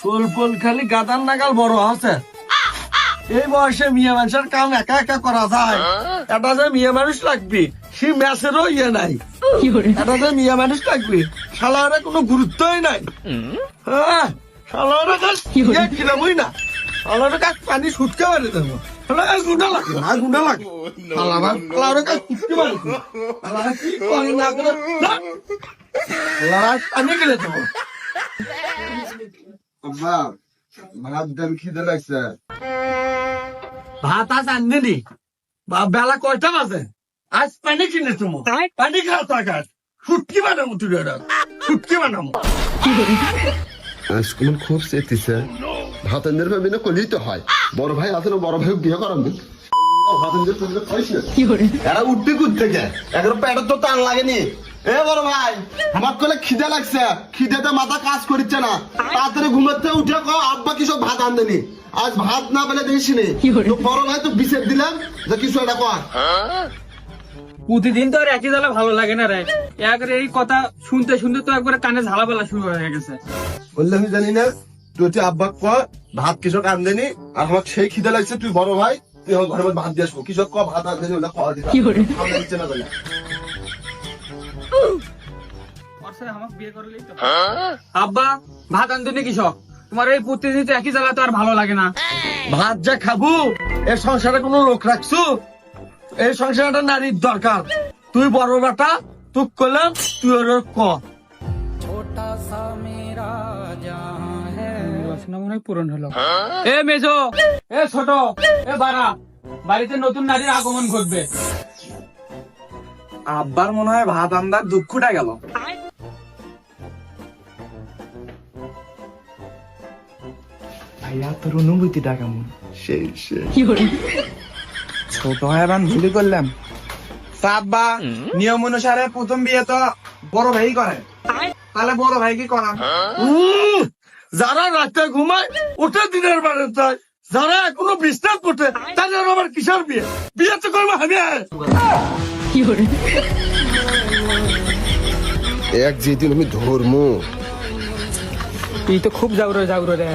ফুল ফুল খালি গাদার নাগাল বড় আছে। এই বয়সে মিয়া মানুষের কাম একা একা করা যায়। এটা যে মিয়া মানুষ লাগবে সে ম্যাচেরও ইয়ে নাই। এটা যে মিয়া মানুষ লাগবে শালারে কোনো গুরুত্বই নাই। হ্যাঁ শালারে কাজ ইয়ে কিনাবই না। শালারে কাজ পানি সুটকে মারি দেবো। কাজ গুন্ডা লাগে না গুন্ডা লাগে শালারা কাজ সুটকে মারি শালারা কি করে না করে শালারা পানি গেলে দেবো। আব্বা ভাত দেন খিদে লাগছে। ভাত আজ আননি বেলা কয়টা বাজে? আজ পানি কিনে তুমি পানি খাও টাকার ফুটকি বানাবো তুই ফুটকি বানাবো আজকে খুব চেতিছে ভাতেন্দ্র ভাবি না করলেই তো হয়। বড় ভাই আছে না বড় ভাই বিয়ে করাবে ভাতেন্দ্র পাইস না এরা উঠতে কুদতে যায়। এখন পেটের তো টান লাগেনি। এ বড় ভাই আমার কলে খিদে লাগছে। খিদেতে মাথা কাজ করছে না। তাড়াতাড়ি ঘুমাতে উঠে কো আব্বা কিছু ভাত আনদেনি আজ ভাত না পেলে নি তো বড় ভাই তো দিলাম যে কিছু একটা কর। প্রতিদিন তো আর একই দলে ভালো লাগে না রে। একবারে এই কথা শুনতে শুনতে তো একবারে কানে ঝালা বেলা শুরু হয়ে গেছে। বললে আমি জানি না তুই আব্বা ক ভাত কৃষক আনদেনি আর আমার সেই খিদে লাগছে তুই বড় ভাই তুই আমার মধ্যে ভাত দিয়ে আসব। কৃষক ক ভাত আনদেনি ওটা খাওয়া দিতে আমরা দিচ্ছে না আমাকে বিয়ে করলেই তো। আব্বা ভাত আনতে তোমার এই প্রতিদিন তো একই জ্বালা তো আর ভালো লাগে না। ভাত যা খাব এ সংসারে কোনো লোক রাখছো? এই সংসারে একটা নারীর দরকার। তুই বড় বেটা তুই করলাম তুই ওর ক। হয় পূরণ হলো। এ মেজো এ ছোট এ বাড়া বাড়িতে নতুন নারীর আগমন ঘটবে। আব্বার মনে হয় ভাত আন্দার দুঃখটা গেল। ভাইয়া তোর অনুভূতিটা কেমন সেই সেই ছোট হয় ভুলি করলাম। তা আব্বা নিয়ম অনুসারে প্রথম বিয়ে তো বড় ভাই করে। তাহলে বড় ভাই কি করাম? যারা রাতে ঘুমায় ওটা দিনের যায়। যারা এখনও বিশ্রাম করতে তাদের আবার কিসের বিয়ে? বিয়ে তো করব আমি এক যেদিন আমি ধর্ম তুই তো খুব জাগরো জাগরো রে।